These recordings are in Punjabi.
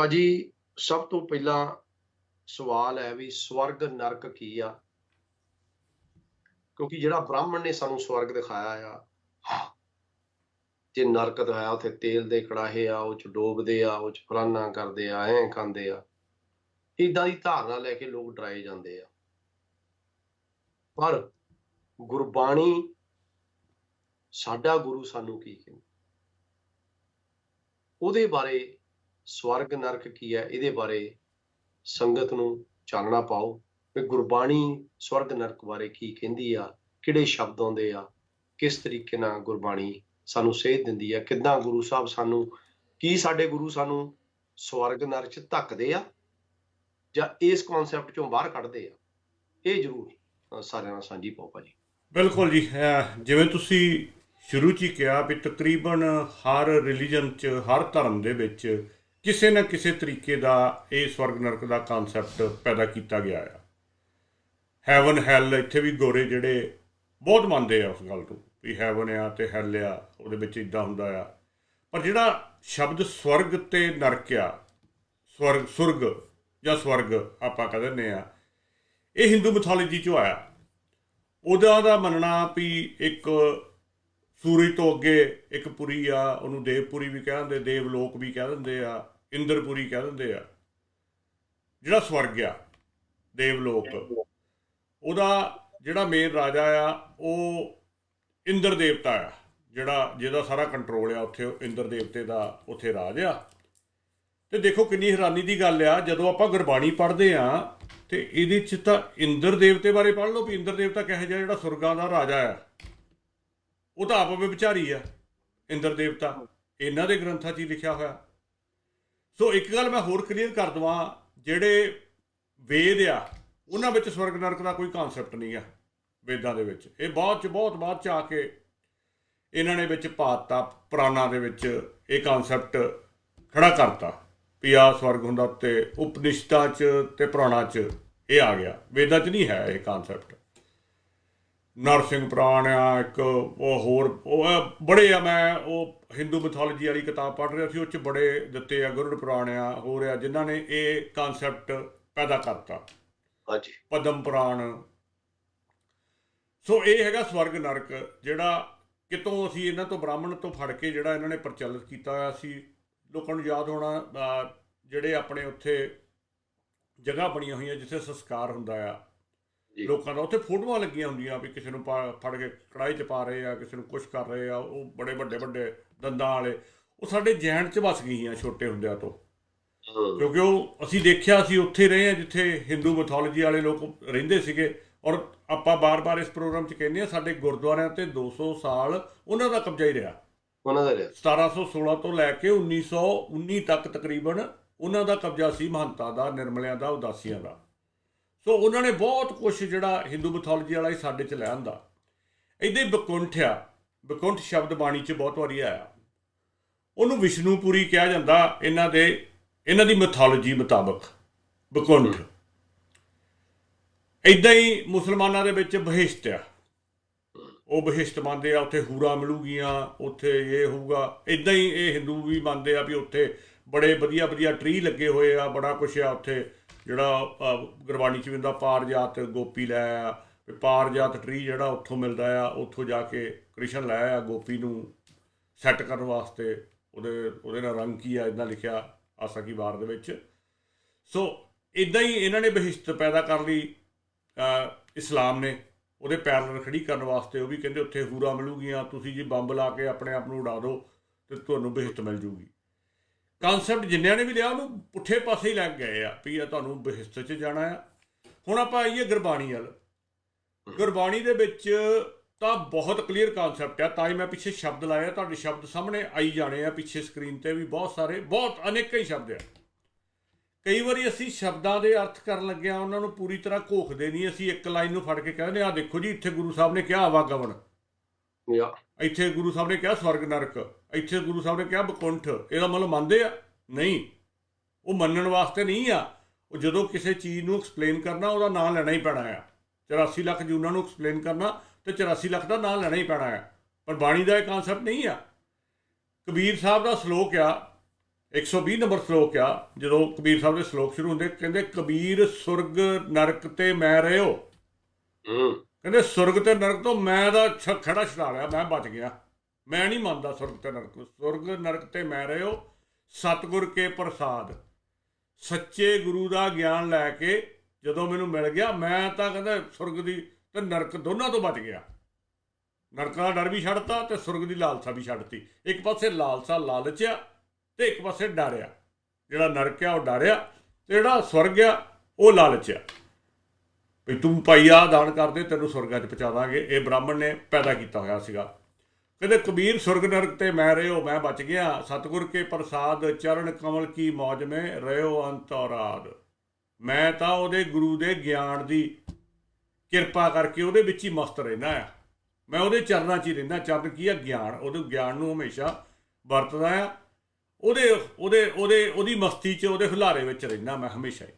ਭਾਜੀ, ਸਭ ਤੋਂ ਪਹਿਲਾਂ ਸਵਾਲ ਹੈ ਵੀ ਸਵਰਗ ਨਰਕ ਕੀ ਆ? ਕਿਉਂਕਿ ਜਿਹੜਾ ਬ੍ਰਾਹਮਣ ਨੇ ਸਾਨੂੰ ਸਵਰਗ ਦਿਖਾਇਆ ਆ ਤੇ ਨਰਕ ਦਿਖਾਇਆ ਉੱਥੇ ਤੇਲ ਦੇ ਕੜਾਹੇ ਆ, ਉਹ ਚ ਡੋਬਦੇ ਆ, ਉਹ ਚ ਫਲਾਨਾ ਕਰਦੇ ਆ, ਐਂ ਖਾਂਦੇ ਆ। ਇਦਾਂ ਦੀ ਧਾਰਨਾ ਲੈ ਕੇ ਲੋਕ ਡਰਾਏ ਜਾਂਦੇ ਆ। ਪਰ ਗੁਰਬਾਣੀ, ਸਾਡਾ ਗੁਰੂ ਸਾਨੂੰ ਕੀ ਕਹਿੰਦਾ? ਉਹਦੇ ਬਾਰੇ ਸਵਰਗ ਨਰਕ ਕੀ ਹੈ, ਇਹਦੇ ਬਾਰੇ ਸੰਗਤ ਨੂੰ ਚਾਨਣਾ ਪਾਓ ਕਿ ਗੁਰਬਾਣੀ ਸਵਰਗ ਨਰਕ ਬਾਰੇ ਕੀ ਕਹਿੰਦੀ ਆ, ਕਿਹੜੇ ਸ਼ਬਦ ਆਉਂਦੇ ਆ, ਕਿਸ ਤਰੀਕੇ ਨਾਲ ਗੁਰਬਾਣੀ ਸਾਨੂੰ ਸੇਧ ਦਿੰਦੀ ਆ, ਕਿੱਦਾਂ ਗੁਰੂ ਸਾਹਿਬ ਸਾਨੂੰ, ਕੀ ਸਾਡੇ ਗੁਰੂ ਸਾਨੂੰ ਸਵਰਗ ਨਰਕ ਚ ਧੱਕਦੇ ਆ, ਜਾਂ ਇਸ ਕਨਸੈਪਟ ਚੋਂ ਬਾਹਰ ਕੱਢਦੇ ਆ, ਇਹ ਜ਼ਰੂਰ ਸਾਰਿਆਂ ਨਾਲ ਸਾਂਝੀ ਪਾਓ ਭਾਜੀ। ਬਿਲਕੁਲ ਜੀ ਜਿਵੇਂ ਤੁਸੀਂ ਸ਼ੁਰੂ 'ਚ ਹੀ ਕਿਹਾ ਵੀ ਤਕਰੀਬਨ ਹਰ ਰਿਲੀਜਨ 'ਚ, ਹਰ ਧਰਮ ਦੇ ਵਿੱਚ ਕਿਸੇ ਨਾ ਕਿਸੇ ਤਰੀਕੇ ਦਾ ਇਹ ਸਵਰਗ ਨਰਕ ਦਾ ਕਨਸੈਪਟ ਪੈਦਾ ਕੀਤਾ ਗਿਆ ਆ। ਹੈਵਨ ਹੈਲ ਇੱਥੇ ਵੀ ਗੋਰੇ ਜਿਹੜੇ ਬਹੁਤ ਮੰਨਦੇ ਆ ਉਸ ਗੱਲ ਨੂੰ ਵੀ ਹੈਵਨ ਆ ਤੇ ਹੈਲ ਆ, ਉਹਦੇ ਵਿੱਚ ਇਦਾਂ ਹੁੰਦਾ ਆ। ਪਰ ਜਿਹੜਾ ਸ਼ਬਦ ਸਵਰਗ ਤੇ ਨਰਕ ਆ, ਸਵਰਗ, ਸੁਰਗ ਜਾਂ ਸਵਰਗ ਆਪਾਂ ਕਹਿੰਦੇ ਨੇ ਆ, ਇਹ ਹਿੰਦੂ ਮਿਥੋਲੋਜੀ 'ਚੋਂ ਆਇਆ। ਉਹਦਾ ਦਾ ਮੰਨਣਾ ਵੀ ਇੱਕ ਸੂਰਜ ਤੋਂ ਅੱਗੇ ਇੱਕ ਪੁਰੀ ਆ, ਉਹਨੂੰ ਦੇਵਪੁਰੀ ਵੀ ਕਹਿੰਦੇ ਦੇਵ ਲੋਕ ਵੀ ਕਹਿ ਦਿੰਦੇ ਆ। ਇੰਦਰਪੁਰੀ ਕਹਿ ਦਿੰਦੇ ਆ। ਜਿਹੜਾ ਸਵਰਗ ਆ ਦੇਵ ਲੋਕ ਉਹਦਾ ਜਿਹੜਾ ਮੇਨ ਰਾਜਾ ਆ, ਉਹ ਇੰਦਰ ਦੇਵਤਾ ਆ। ਜਿਹੜਾ, ਜਿਹਦਾ ਸਾਰਾ ਕੰਟਰੋਲ ਆ, ਉੱਥੇ ਇੰਦਰ ਦੇਵਤੇ ਦਾ ਉੱਥੇ ਰਾਜ ਆ। ਤੇ ਦੇਖੋ ਕਿੰਨੀ ਹੈਰਾਨੀ ਦੀ ਗੱਲ ਆ, ਜਦੋਂ ਆਪਾਂ ਗੁਰਬਾਣੀ ਪੜ੍ਹਦੇ ਆ, ਤੇ ਇਹਦੇ ਚ ਤਾਂ ਇੰਦਰ ਦੇਵਤੇ ਬਾਰੇ ਪੜ੍ਹ ਲਓ ਵੀ ਇੰਦਰ ਦੇਵਤਾ ਕਿਹੋ ਜਿਹਾ ਜਿਹੜਾ ਸੁਰਗਾਂ ਦਾ ਰਾਜਾ ਆ। ਉਹ ਤਾਂ ਆਪ ਵਿਚਾਰੀ ਆ, ਇੰਦਰ ਦੇਵਤਾ। ਇਹਨਾਂ ਦੇ ਗ੍ਰੰਥਾਂ 'ਚ ਹੀ ਲਿਖਿਆ ਹੋਇਆ। ਸੋ ਇੱਕ ਗੱਲ ਮੈਂ ਹੋਰ ਕਲੀਅਰ ਕਰ ਦਵਾਂ, ਜਿਹੜੇ ਵੇਦ ਆ, ਉਹਨਾਂ ਵਿੱਚ ਸਵਰਗ ਨਰਕ ਦਾ ਕੋਈ ਕਨਸੈਪਟ ਨਹੀਂ ਆ, ਵੇਦਾਂ ਦੇ ਵਿੱਚ। ਇਹ ਬਹੁਤ ਚ, ਬਹੁਤ ਬਾਅਦ ਚ ਆ ਕੇ ਇਹਨਾਂ ਨੇ ਵਿੱਚ ਪਾਤਾ, ਪੁਰਾਣਾ ਦੇ ਵਿੱਚ ਇਹ ਕਨਸੈਪਟ ਖੜਾ ਕਰਤਾ ਵੀ ਆ ਸਵਰਗ ਹੁੰਦਾ ਤੇ ਉਪਨਿਸ਼ਦਾਂ ਚ ਤੇ ਪੁਰਾਣਾ ਚ ਇਹ ਆ ਗਿਆ। ਵੇਦਾਂ ਚ ਨਹੀਂ ਹੈ ਇਹ ਕਨਸੈਪਟ ਨਰਸਿੰਘ ਪੁਰਾਣ ਆ ਇੱਕ ਉਹ ਹੋਰ ਉਹ ਬੜੇ ਆ ਮੈਂ ਉਹ ਹਿੰਦੂ ਮਿਥੋਲੋਜੀ ਵਾਲੀ ਕਿਤਾਬ ਪੜ੍ਹ ਰਿਹਾ ਸੀ ਉਹ ਚ ਬੜੇ ਦਿੱਤੇ ਆ ਗਰੁੜ ਪੁਰਾਣ ਆ ਹੋਰ ਆ ਜਿਨ੍ਹਾਂ ਨੇ ਇਹ ਕਨਸੈਪਟ ਪੈਦਾ ਕਰਤਾ ਹਾਂਜੀ ਪਦਮ ਪੁਰਾਣ ਸੋ ਇਹ ਹੈਗਾ ਸਵਰਗ ਨਰਕ ਜਿਹੜਾ ਕਿਤੋਂ ਅਸੀਂ ਇਹਨਾਂ ਤੋਂ ਬ੍ਰਾਹਮਣ ਤੋਂ ਫੜ ਕੇ ਜਿਹੜਾ ਇਹਨਾਂ ਨੇ ਪ੍ਰਚਲਿਤ ਕੀਤਾ ਹੋਇਆ ਸੀ ਲੋਕਾਂ ਨੂੰ ਯਾਦ ਹੋਣਾ ਜਿਹੜੇ ਆਪਣੇ ਉੱਥੇ ਜਗ੍ਹਾ ਬਣੀਆਂ ਹੋਈਆਂ ਜਿੱਥੇ ਸੰਸਕਾਰ ਹੁੰਦਾ ਆ। ਲੋਕਾਂ ਦਾ ਉੱਥੇ ਫੋਟੋਆਂ ਲੱਗੀਆਂ ਹੁੰਦੀਆਂ ਵੀ ਕਿਸੇ ਨੂੰ ਫੜ ਕੇ ਕੜਾਈ 'ਚ ਪਾ ਰਹੇ ਆ ਕਿਸੇ ਨੂੰ ਕੁਛ ਕਰ ਰਹੇ ਆ ਉਹ ਬੜੇ ਵੱਡੇ ਵੱਡੇ ਦੰਦਾਂ ਵਾਲੇ। ਉਹ ਸਾਡੇ ਜੈਨ 'ਚ ਵਸ ਗਈਆਂ ਛੋਟੇ ਹੁੰਦਿਆਂ ਤੋਂ। ਕਿਉਂਕਿ ਉਹ ਅਸੀਂ ਦੇਖਿਆ ਸੀ ਉੱਥੇ ਰਹੇ ਆ ਜਿੱਥੇ ਹਿੰਦੂ ਮਿਥੋਲੋਜੀ ਵਾਲੇ ਲੋਕ ਰਹਿੰਦੇ ਸੀਗੇ। ਔਰ ਆਪਾਂ ਬਾਰ-ਬਾਰ ਇਸ ਪ੍ਰੋਗਰਾਮ 'ਚ ਕਹਿੰਦੇ ਆ ਸਾਡੇ ਗੁਰਦੁਆਰਿਆਂ ਤੇ 200 ਸਾਲ ਉਹਨਾਂ ਦਾ ਕਬਜ਼ਾ ਹੀ ਰਿਹਾ। ਉਹਨਾਂ ਦਾ ਰਿਹਾ। 1716 ਤੋਂ ਲੈ ਕੇ 1919 ਤੱਕ ਤਕਰੀਬਨ ਉਹਨਾਂ ਦਾ ਕਬਜ਼ਾ ਸੀ ਮਹੰਤਾ ਦਾ ਨਿਰਮਲਿਆਂ ਦਾ ਉਦਾਸੀਆਂ ਦਾ। ਸੋ ਉਹਨਾਂ ਨੇ ਬਹੁਤ ਕੁਝ ਜਿਹੜਾ ਹਿੰਦੂ ਮਿਥੋਲੋਜੀ ਵਾਲਾ ਹੀ ਸਾਡੇ 'ਚ ਲੈ ਆਂਦਾ ਹੀ ਬਕੁੰਠ ਆ ਬਕੁੰਠ ਸ਼ਬਦ ਬਾਣੀ 'ਚ ਬਹੁਤ ਵਾਰੀ ਆਇਆ। ਉਹਨੂੰ ਵਿਸ਼ਨੂਪੁਰੀ ਕਿਹਾ ਜਾਂਦਾ ਇਹਨਾਂ ਦੇ, ਇਹਨਾਂ ਦੀ ਮਿਥੋਲੋਜੀ ਮੁਤਾਬਕ ਬਕੁੰਠ ਇਦਾਂ ਹੀ ਮੁਸਲਮਾਨਾਂ ਦੇ ਵਿੱਚ ਬਹਿਸ਼ਤ ਆ। ਉਹ ਬਹਿਸ਼ਤ ਮੰਨਦੇ ਆ, ਉੱਥੇ ਹੂਰਾ ਮਿਲੂਗੀਆਂ, ਉੱਥੇ ਇਹ ਹੋਊਗਾ। ਇਦਾਂ ਹੀ ਇਹ ਹਿੰਦੂ ਵੀ ਮੰਨਦੇ ਆ ਵੀ ਉੱਥੇ ਬੜੇ ਵਧੀਆ ਵਧੀਆ ਟਰੀ ਲੱਗੇ ਹੋਏ ਆ, ਬੜਾ ਕੁਛ ਆ ਉੱਥੇ। ਜਿਹੜਾ ਗੁਰਬਾਣੀ ਚ ਵੀ ਹੁੰਦਾ, ਪਾਰਜਾਤ ਗੋਪੀ ਲੈ ਆ। ਵੀ ਪਾਰਜਾਤ ਟਰੀ ਜਿਹੜਾ ਉੱਥੋਂ ਮਿਲਦਾ ਆ, ਉੱਥੋਂ ਜਾ ਕੇ ਕ੍ਰਿਸ਼ਨ ਲੈ ਆ ਗੋਪੀ ਨੂੰ ਸੈੱਟ ਕਰਨ ਵਾਸਤੇ। ਉਹਦੇ ਉਹਦੇ ਨਾਲ ਰੰਗ ਕੀ ਆ ਇਦਾਂ ਲਿਖਿਆ ਆਸਾ ਕੀ ਵਾਰ ਦੇ ਵਿੱਚ। ਸੋ ਇਦਾਂ ਹੀ ਇਹਨਾਂ ਨੇ ਬਹਿਸ਼ਤ ਪੈਦਾ ਕਰ ਲਈ ਇਸਲਾਮ ਨੇ। ਉਹਦੇ ਪੈਰਲਲ ਖੜੀ ਕਰਨ ਵਾਸਤੇ ਉਹ ਵੀ ਕਹਿੰਦੇ, ਉੱਥੇ ਹੂਰਾ ਮਿਲੂਗੀਆਂ, ਤੁਸੀਂ ਜੀ ਬੰਬ ਲਾ ਕੇ ਆਪਣੇ ਆਪ ਨੂੰ ਉਡਾ ਦਿਓ ਤੇ ਤੁਹਾਨੂੰ ਬਹਿਸ਼ਤ ਮਿਲ ਜੂਗੀ। ਕਨਸੈਪਟ ਜਿੰਨਿਆਂ ਨੇ ਵੀ ਲਿਆ, ਉਹਨੂੰ ਪੁੱਠੇ ਪਾਸੇ ਹੀ ਲੱਗ ਗਏ ਆ ਵੀ ਇਹ ਤੁਹਾਨੂੰ ਬਹਿਸ਼ਤ 'ਚ ਜਾਣਾ ਆ। ਹੁਣ ਆਪਾਂ ਆਈਏ ਗੁਰਬਾਣੀ ਵੱਲ। ਗੁਰਬਾਣੀ ਦੇ ਵਿੱਚ ਤਾਂ ਬਹੁਤ ਕਲੀਅਰ ਕਨਸੈਪਟ ਆ, ਤਾਂ ਹੀ ਮੈਂ ਪਿੱਛੇ ਸ਼ਬਦ ਲਾਇਆ, ਤੁਹਾਡੇ ਸ਼ਬਦ ਸਾਹਮਣੇ ਆਈ ਜਾਣੇ ਆ, ਪਿੱਛੇ ਸਕਰੀਨ ਤੇ ਵੀ ਬਹੁਤ ਸਾਰੇ, ਬਹੁਤ ਅਨੇਕਾਂ ਹੀ ਸ਼ਬਦ ਆ। ਕਈ ਵਾਰੀ ਅਸੀਂ ਸ਼ਬਦਾਂ ਦੇ ਅਰਥ ਕਰਨ ਲੱਗਿਆ, ਉਹਨਾਂ ਨੂੰ ਪੂਰੀ ਤਰ੍ਹਾਂ ਘੋਖਦੇ ਨਹੀਂ, ਅਸੀਂ ਇੱਕ ਲਾਈਨ ਨੂੰ ਫੜ ਕੇ ਕਹਿੰਦੇ ਆ ਦੇਖੋ ਜੀ, ਇੱਥੇ ਗੁਰੂ ਸਾਹਿਬ ਨੇ ਕਿਹਾ ਆਵਾਗਮਨ ਜਾਂ ਇੱਥੇ ਗੁਰੂ ਸਾਹਿਬ ਨੇ ਕਿਹਾ ਸਵਰਗ ਨਰਕ ਇੱਥੇ ਗੁਰੂ ਸਾਹਿਬ ਨੇ ਕਿਹਾ ਬਕੁੰਠ। ਇਹਦਾ ਮਤਲਬ ਮੰਨਦੇ ਆ? ਨਹੀਂ। ਉਹ ਮੰਨਣ ਵਾਸਤੇ ਨਹੀਂ ਆ। ਉਹ ਜਦੋਂ ਕਿਸੇ ਚੀਜ਼ ਨੂੰ ਐਕਸਪਲੇਨ ਕਰਨਾ ਉਹਦਾ ਨਾਮ ਲੈਣਾ ਹੀ ਪੈਣਾ ਆ। 84 ਲੱਖ ਜੂਨਾਂ ਨੂੰ ਐਕਸਪਲੇਨ ਕਰਨਾ ਤੇ 84 ਲੱਖ ਦਾ ਨਾਮ ਲੈਣਾ ਹੀ ਪੈਣਾ ਆ। ਪਰ ਬਾਣੀ ਦਾ ਇਹ ਕਨਸੈਪਟ ਨਹੀਂ ਆ। ਕਬੀਰ ਸਾਹਿਬ ਦਾ ਸ਼ਲੋਕ ਆ 120 ਨੰਬਰ ਸ਼ਲੋਕ ਆ ਜਦੋਂ ਕਬੀਰ ਸਾਹਿਬ ਦੇ ਸ਼ਲੋਕ ਸ਼ੁਰੂ ਹੁੰਦੇ ਕਹਿੰਦੇ ਕਬੀਰ ਸੁਰਗ ਨਰਕ ਤੇ ਮੈਂ ਰਹਿਓ ਹੂੰ। ਕਹਿੰਦੇ ਸੁਰਗ ਤੇ ਨਰਕ ਤੋਂ ਮੈਂ ਦਾ ਛ- ਖੜਾ ਛਡਾ ਲਿਆ, ਮੈਂ ਬਚ ਗਿਆ। ਮੈਂ ਨਹੀਂ ਮੰਨਦਾ ਸੁਰਗ ਤੇ ਨਰਕ। ਸੁਰਗ, ਨਰਕ ਤੇ ਮੈਂ ਰਹਿਓ ਸਤਿਗੁਰ ਕੇ ਪ੍ਰਸਾਦ। ਸੱਚੇ ਗੁਰੂ ਦਾ ਗਿਆਨ ਲੈ ਕੇ ਜਦੋਂ ਮੈਨੂੰ ਮਿਲ ਗਿਆ, ਮੈਂ ਤਾਂ ਕਹਿੰਦਾ ਸੁਰਗ ਦੀ ਤੇ ਨਰਕ ਦੋਨਾਂ ਤੋਂ ਬਚ ਗਿਆ। ਨਰਕ ਦਾ ਡਰ ਵੀ ਛੱਡਤਾ ਤੇ ਸੁਰਗ ਦੀ ਲਾਲਸਾ ਵੀ ਛੱਡਤੀ। ਇੱਕ ਪਾਸੇ ਲਾਲਸਾ ਲਾਲਚ ਆ ਤੇ ਇੱਕ ਪਾਸੇ ਡਰਿਆ। ਜਿਹੜਾ ਨਰਕ ਆ ਉਹ ਡਰਿਆ ਆ ਤੇ ਜਿਹੜਾ ਸਵਰਗ ਆ ਉਹ ਲਾਲਚ ਆ ਵੀ ਤੂੰ ਪਾਈਆ ਦਾਨ ਕਰਦੇ ਤੈਨੂੰ ਸੁਰਗਾਂ 'ਚ ਪਹੁੰਚਾ ਦਾਂਗੇ ਇਹ ਬ੍ਰਾਹਮਣ ਨੇ ਪੈਦਾ ਕੀਤਾ ਹੋਇਆ ਸੀਗਾ। ਕਹਿੰਦੇ, ਕਬੀਰ ਸੁਰਗ ਨਰਕ ਤੇ ਮੈਂ ਰਹਿਓ ਮੈਂ ਬਚ ਗਿਆ। ਸਤਿਗੁਰ ਕੇ ਪ੍ਰਸਾਦ, ਚਰਨ ਕਮਲ ਕੀ ਮੌਜ ਮੇ ਰਹਿਓ ਅੰਤਰਾਦ। ਮੈਂ ਤਾਂ ਉਹਦੇ ਗੁਰੂ ਦੇ ਗਿਆਨ ਦੀ ਕਿਰਪਾ ਕਰਕੇ ਉਹਦੇ ਵਿੱਚ ਹੀ ਮਸਤ ਰਹਿਣਾ ਆ। ਮੈਂ ਉਹਦੇ ਚਰਨਾਂ 'ਚ ਹੀ ਰਹਿਣਾ ਚਰਨ ਕੀ ਆ? ਗਿਆਨ। ਉਹਦੇ ਗਿਆਨ ਨੂੰ ਹਮੇਸ਼ਾ ਵਰਤਦਾ ਆ। ਉਹਦੇ ਉਹਦੇ ਉਹਦੇ, ਉਹਦੀ ਮਸਤੀ 'ਚ, ਉਹਦੇ ਹੁਲਾਰੇ ਵਿੱਚ ਰਹਿਣਾ ਮੈਂ ਹਮੇਸ਼ਾ ਹੀ।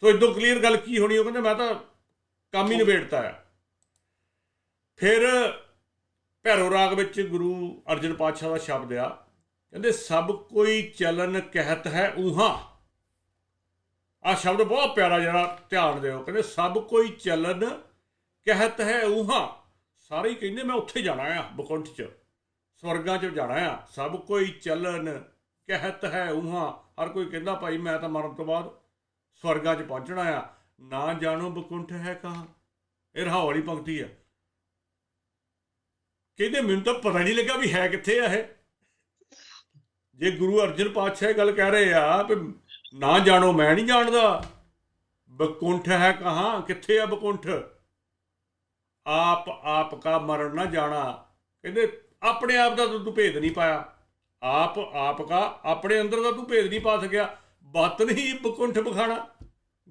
ਸੋ ਇਦੋਂ ਕਲੀਅਰ ਗੱਲ ਕੀ ਹੋਣੀ? ਉਹ ਕਹਿੰਦੇ, ਮੈਂ ਤਾਂ ਕੰਮ ਹੀ ਨਿਬੇੜਤਾ ਆ ਫਿਰ ਭੈਰੋ ਰਾਗ ਵਿੱਚ ਗੁਰੂ ਅਰਜਨ ਪਾਤਸ਼ਾਹ ਦਾ ਸ਼ਬਦ ਆ, ਕਹਿੰਦੇ, ਸਭ ਕੋਈ ਚਲਨ ਕਹਿਤ ਹੈ ਉਹਾਂ ਆ ਸ਼ਬਦ ਬਹੁਤ ਪਿਆਰਾ ਜਿਹੜਾ ਧਿਆਨ ਦਿਓ, ਕਹਿੰਦੇ, ਸਭ ਕੋਈ ਚਲਨ ਕਹਿਤ ਹੈ ਉਹਾਂ ਸਾਰੇ ਹੀ ਕਹਿੰਦੇ, ਮੈਂ ਉੱਥੇ ਜਾਣਾ ਆ, ਬਕੁੰਠ ਚ, ਸਵਰਗਾਂ ਚ ਜਾਣਾ ਆ। ਸਭ ਕੋਈ ਚਲਨ ਕਹਿਤ ਹੈ ਉਹਾਂ ਹਰ ਕੋਈ ਕਹਿੰਦਾ, ਭਾਈ, ਮੈਂ ਤਾਂ ਮਰਨ ਤੋਂ ਬਾਅਦ ਸਵਰਗਾਂ ਚ ਪਹੁੰਚਣਾ ਆ। ਨਾ ਜਾਣੋ ਬਕੁੰਠ ਹੈ ਕਹਾਂ। ਇਹ ਰਹਾਉ ਵਾਲੀ ਪੰਕਤੀ ਆ। ਕਹਿੰਦੇ ਮੈਨੂੰ ਤਾਂ ਪਤਾ ਨਹੀਂ ਲੱਗਾ ਵੀ ਹੈ ਕਿੱਥੇ ਆ ਇਹ। ਜੇ ਗੁਰੂ ਅਰਜਨ ਪਾਤਸ਼ਾਹ ਇਹ ਗੱਲ ਕਹਿ ਰਹੇ ਆ ਵੀ ਨਾ ਜਾਣੋ, ਮੈਂ ਨਹੀਂ ਜਾਣਦਾ। ਬਕੁੰਠ ਹੈ ਕਹਾਂ, ਕਿੱਥੇ ਆ ਬਕੁੰਠ? ਆਪ ਆਪ ਕਾ ਮਰਨ ਨਾ ਜਾਣਾ। ਕਹਿੰਦੇ ਆਪਣੇ ਆਪ ਦਾ ਤੂੰ ਭੇਦ ਨਹੀਂ ਪਾਇਆ। ਆਪ ਆਪ ਕਾ ਆਪਣੇ ਅੰਦਰ ਦਾ ਤੂੰ ਭੇਦ ਨਹੀਂ ਪਾ ਸਕਿਆ। ਬਤ ਨਹੀਂ ਬਕੁੰਠ ਬਖਾਣਾ।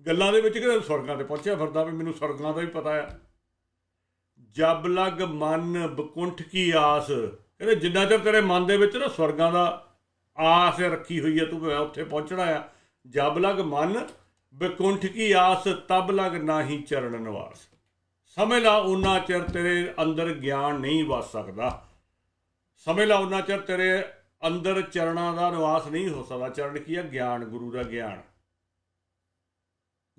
ਗੱਲਾਂ ਦੇ ਵਿੱਚ ਕਿਹੜੇ ਸਵਰਗਾਂ ਤੇ ਪਹੁੰਚਿਆ ਫਿਰਦਾ ਵੀ ਮੈਨੂੰ ਸਵਰਗਾਂ ਦਾ ਵੀ ਪਤਾ ਆ। ਜਬ ਲਗ ਮਨ ਬਕੁੰਠ ਕੀ ਆਸ। ਕਹਿੰਦੇ ਜਿੰਨਾ ਚਿਰ ਤੇਰੇ ਮਨ ਦੇ ਵਿੱਚ ਨਾ ਸਵਰਗਾਂ ਦਾ ਆਸ ਰੱਖੀ ਹੋਈ ਹੈ ਤੂੰ ਮੈਂ ਉੱਥੇ ਪਹੁੰਚਣਾ ਆ। ਜਬ ਲਗ ਮਨ ਬਕੁੰਠ ਕੀ ਆਸ, ਤਬ ਲਗ ਨਾਹੀ ਚਰਨ ਨਿਵਾਸ। ਸਮਝ ਲਾ ਉਹਨਾਂ ਚਿਰ ਤੇਰੇ ਅੰਦਰ ਗਿਆਨ ਨਹੀਂ ਵਸ ਸਕਦਾ। ਸਮਝ ਲਾ ਉਹਨਾਂ ਚਿਰ ਤੇਰੇ ਅੰਦਰ ਚਰਨਾਂ ਦਾ ਨਿਵਾਸ ਨਹੀਂ ਹੋ ਸਕਦਾ। ਚਰਨ ਕੀ ਆ? ਗਿਆਨ, ਗੁਰੂ ਦਾ ਗਿਆਨ।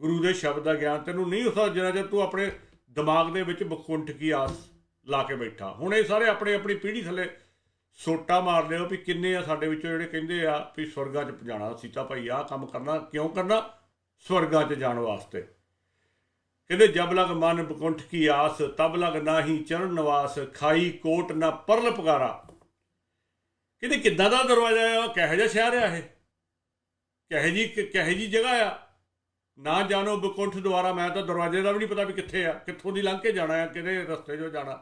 ਗੁਰੂ ਦੇ ਸ਼ਬਦ ਦਾ ਗਿਆਨ ਤੈਨੂੰ ਨਹੀਂ ਹੋ ਸਕਦਾ ਜਿੰਨਾ ਚਿਰ ਤੂੰ ਆਪਣੇ ਦਿਮਾਗ ਦੇ ਵਿੱਚ ਬਖੁੰਠ ਕੀ ਆਸ ਲਾ ਕੇ ਬੈਠਾ। ਹੁਣ ਇਹ ਸਾਰੇ ਆਪਣੇ ਆਪਣੀ ਪੀੜ੍ਹੀ ਥੱਲੇ ਸੋਟਾ ਮਾਰ ਲਿਓ ਵੀ ਕਿੰਨੇ ਆ ਸਾਡੇ ਵਿੱਚੋਂ ਜਿਹੜੇ ਕਹਿੰਦੇ ਆ ਵੀ ਸਵਰਗਾਂ 'ਚ ਜਾਣਾ ਸੀਤਾ ਭਾਈ ਆਹ ਕੰਮ ਕਰਨਾ, ਕਿਉਂ ਕਰਨਾ? ਸਵਰਗਾਂ 'ਚ ਜਾਣ ਵਾਸਤੇ। ਕਹਿੰਦੇ, ਜਬ ਲਗ ਮਨ ਬਕੁੰਠ ਕੀ ਆਸ, ਤਬ ਲਗ ਨਾਹੀ ਚਰਨ ਨਿਵਾਸ, ਖਾਈ ਕੋਟ ਨਾ ਪਰਲ ਪਗਾਰਾ ਕਹਿੰਦੇ, ਕਿੱਦਾਂ ਦਾ ਦਰਵਾਜ਼ਾ ਆ? ਕਿਹੋ ਜਿਹਾ ਸ਼ਹਿਰ ਆ ਇਹ? ਕਿਹੋ ਜੀ ਕਿਹੋ ਜੀ ਜਗ੍ਹਾ ਆ? ਨਾ ਜਾਣੋ ਬਕੁੰਠ ਦੁਆਰਾ ਮੈਂ ਤਾਂ ਦਰਵਾਜ਼ੇ ਦਾ ਵੀ ਨਹੀਂ ਪਤਾ ਵੀ ਕਿੱਥੇ ਆ ਕਿੱਥੋਂ ਦੀ ਲੰਘ ਕੇ ਜਾਣਾ ਆ ਕਿਹੜੇ ਰਸਤੇ 'ਚੋਂ ਜਾਣਾ।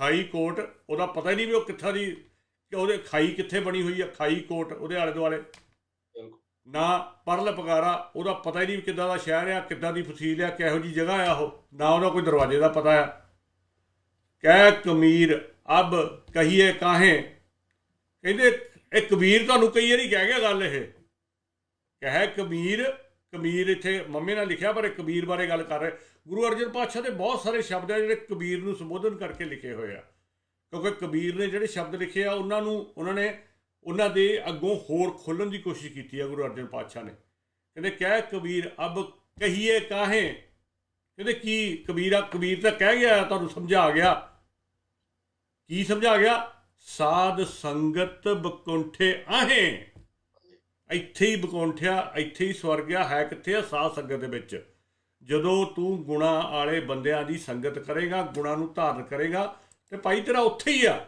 ਖਾਈ ਕੋਟ ਉਹਦਾ ਪਤਾ ਹੀ ਨਹੀਂ ਵੀ ਉਹ ਕਿੱਥਾਂ ਦੀ ਉਹਦੇ ਖਾਈ ਕਿੱਥੇ ਬਣੀ ਹੋਈ ਆ ਖਾਈ ਕੋਟ ਉਹਦੇ ਆਲੇ ਦੁਆਲੇ। ਨਾ ਪਰਲ ਪਗਾਰਾ ਉਹਦਾ ਪਤਾ ਹੀ ਨਹੀਂ ਵੀ ਕਿੱਦਾਂ ਦਾ ਸ਼ਹਿਰ ਆ ਕਿੱਦਾਂ ਦੀ ਫਸੀਲ ਆ ਕਿਹੋ ਜੀ ਜਗ੍ਹਾ ਆ ਉਹ ਨਾ ਉਹਦਾ ਕੋਈ ਦਰਵਾਜ਼ੇ ਦਾ ਪਤਾ ਆ। ਕਹਿ ਕਮੀਰ ਅਬ ਕਹੀਏ ਕਾਹੇ। ਕਹਿੰਦੇ ਇਹ ਕਬੀਰ ਤੁਹਾਨੂੰ ਕਈ ਵਾਰੀ ਕਹਿ ਗਿਆ ਗੱਲ ਇਹ। ਕਹਿ ਕਬੀਰ ਕਬੀਰ ਇੱਥੇ, ਮੰਮੀ ਨਾਲ ਲਿਖਿਆ, ਪਰ ਇਹ ਕਬੀਰ ਬਾਰੇ ਗੱਲ ਕਰ ਰਹੇ। ਗੁਰੂ ਅਰਜਨ ਪਾਤਸ਼ਾਹ ਦੇ ਬਹੁਤ ਸਾਰੇ ਸ਼ਬਦ ਆ ਜਿਹੜੇ ਕਬੀਰ ਨੂੰ ਸੰਬੋਧਨ ਕਰਕੇ ਲਿਖੇ ਹੋਏ ਆ। ਕਿਉਂਕਿ ਕਬੀਰ ਨੇ ਜਿਹੜੇ ਸ਼ਬਦ ਲਿਖੇ ਆ, ਉਹਨਾਂ ਨੂੰ, ਉਹਨਾਂ ਨੇ, ਉਹਨਾਂ ਦੇ ਅੱਗੋਂ ਹੋਰ ਖੋਲਣ ਦੀ ਕੋਸ਼ਿਸ਼ ਕੀਤੀ ਆ ਗੁਰੂ ਅਰਜਨ ਪਾਤਸ਼ਾਹ ਨੇ। ਕਹਿੰਦੇ, ਕਹਿ ਕਬੀਰ, ਅਬ ਕਹੀਏ ਕਾਹੇ? ਕਹਿੰਦੇ, ਕੀ ਕਬੀਰਾ ਕਬੀਰ ਤਾਂ ਕਹਿ ਗਿਆ, ਤੁਹਾਨੂੰ ਸਮਝਾ ਗਿਆ। ਕੀ ਸਮਝਾ ਗਿਆ? ਸਾਧ ਸੰਗਤ ਬਕੁੰਠੇ ਆਹੇ। ਇੱਥੇ ਹੀ ਬਕੁੰਠਿਆ, ਇੱਥੇ ਹੀ ਸਵਰਗਿਆ ਹੈ ਕਿੱਥੇ ਆ? ਸਾਧ ਸੰਗਤ ਦੇ ਵਿੱਚ। ਜਦੋਂ ਤੂੰ ਗੁਣਾ ਵਾਲੇ ਬੰਦਿਆਂ ਦੀ ਸੰਗਤ ਕਰੇਗਾ, ਗੁਣਾ ਨੂੰ ਧਾਰਨ ਕਰੇਗਾ, ਤੇ ਭਾਈ ਤੇਰਾ ਉੱਥੇ ਹੀ ਆ।